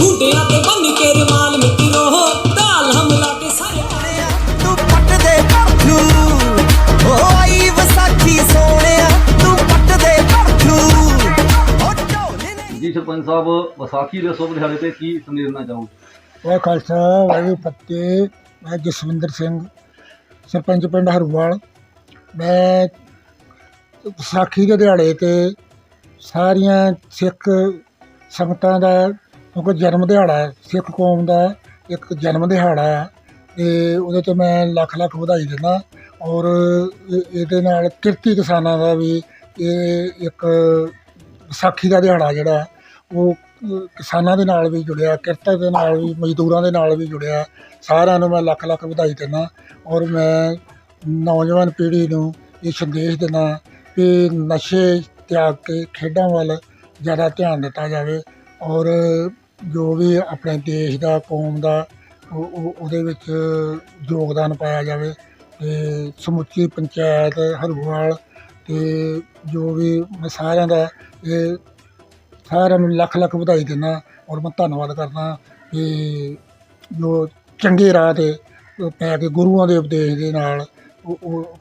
ਹੁੰਡਿਆਂ ਤੇ ਬੰਨ ਕੇ ਰਮਾਲ ਮਿੱਤਰੋ ਢਾਲ ਹਮਲਾ ਕੇ ਸਾਰੇ ਤੂੰ ਪੱਟ ਦੇ ਪਰਥੂ ਓ ਆਈ ਵਿਸਾਖੀ ਸੋਹਣਿਆ ਤੂੰ ਪੱਟ ਦੇ ਪਰਥੂ ਓ ਢੋਲੇ ਨੇ ਜੀ ਸਰਪੰਚ ਸਾਹਿਬ ਵਿਸਾਖੀ ਦੇ ਸ਼ੁਭ ਦਿਹਾੜੇ ਤੇ ਕੀ ਸੰਦੇਸ਼ ਦੇਣਾ ਚਾਹੋਗੇ? ਵਾਹਿ ਖਾਲਸਾ ਵਾਹਿਗੁਰੂ ਫਤਿਹ ਮੈਂ ਜਸਵਿੰਦਰ ਸਿੰਘ ਸਰਪੰਚ ਪਿੰਡ ਹਰੂਵਾਲ। ਮੈਂ ਵਿਸਾਖੀ ਦੇ ਦਿਹਾੜੇ ਤੇ ਸਾਰੀਆਂ ਸਿੱਖ ਸੰਗਤਾਂ ਦਾ ਕਿਉਂਕਿ ਜਨਮ ਦਿਹਾੜਾ ਹੈ, ਸਿੱਖ ਕੌਮ ਦਾ ਇੱਕ ਜਨਮ ਦਿਹਾੜਾ ਹੈ ਅਤੇ ਉਹਦੇ ਤੇ ਮੈਂ ਲੱਖ ਲੱਖ ਵਧਾਈ ਦਿੰਦਾ। ਔਰ ਇਹ- ਇਹਦੇ ਨਾਲ ਕਿਰਤੀ ਕਿਸਾਨਾਂ ਦਾ ਵੀ ਇਹ ਇੱਕ ਵਿਸਾਖੀ ਦਾ ਦਿਹਾੜਾ ਜਿਹੜਾ ਉਹ ਕਿਸਾਨਾਂ ਦੇ ਨਾਲ ਵੀ ਜੁੜਿਆ ਕਿਰਤਾਂ ਦੇ ਨਾਲ ਵੀ ਮਜ਼ਦੂਰਾਂ ਦੇ ਨਾਲ ਵੀ ਜੁੜਿਆ। ਸਾਰਿਆਂ ਨੂੰ ਮੈਂ ਲੱਖ ਲੱਖ ਵਧਾਈ ਦਿੰਦਾ ਔਰ ਮੈਂ ਨੌਜਵਾਨ ਪੀੜ੍ਹੀ ਨੂੰ ਇਹ ਸੰਦੇਸ਼ ਦਿੰਦਾ ਕਿ ਨਸ਼ੇ ਤਿਆਗ ਕੇ ਖੇਡਾਂ ਵੱਲ ਜ਼ਿਆਦਾ ਧਿਆਨ ਦਿੱਤਾ ਜਾਵੇ ਔਰ ਜੋ ਵੀ ਆਪਣੇ ਦੇਸ਼ ਦਾ, ਕੌਮ ਦਾ ਉਹਦੇ ਵਿੱਚ ਯੋਗਦਾਨ ਪਾਇਆ ਜਾਵੇ ਅਤੇ ਸਮੁੱਚੀ ਪੰਚਾਇਤ, ਹਰੂਵਾਲ ਅਤੇ ਜੋ ਵੀ ਮੈਂ ਸਾਰਿਆਂ ਦਾ ਇਹ ਸਾਰਿਆਂ ਨੂੰ ਲੱਖ ਲੱਖ ਵਧਾਈ ਦਿੰਦਾ ਔਰ ਮੈਂ ਧੰਨਵਾਦ ਕਰਦਾ ਕਿ ਜੋ ਚੰਗੇ ਰਾਹ ਤੇ ਪੈ ਕੇ ਗੁਰੂਆਂ ਦੇ ਉਪਦੇਸ਼ ਦੇ ਨਾਲ ਉਹ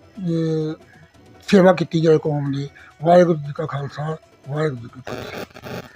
ਸੇਵਾ ਕੀਤੀ ਜਾਏ ਕੌਮ ਦੀ। ਵਾਹਿਗੁਰੂ ਜੀ ਕਾ ਖਾਲਸਾ ਵਾਹਿਗੁਰੂ ਜੀ ਕੀ ਫਤਿਹ।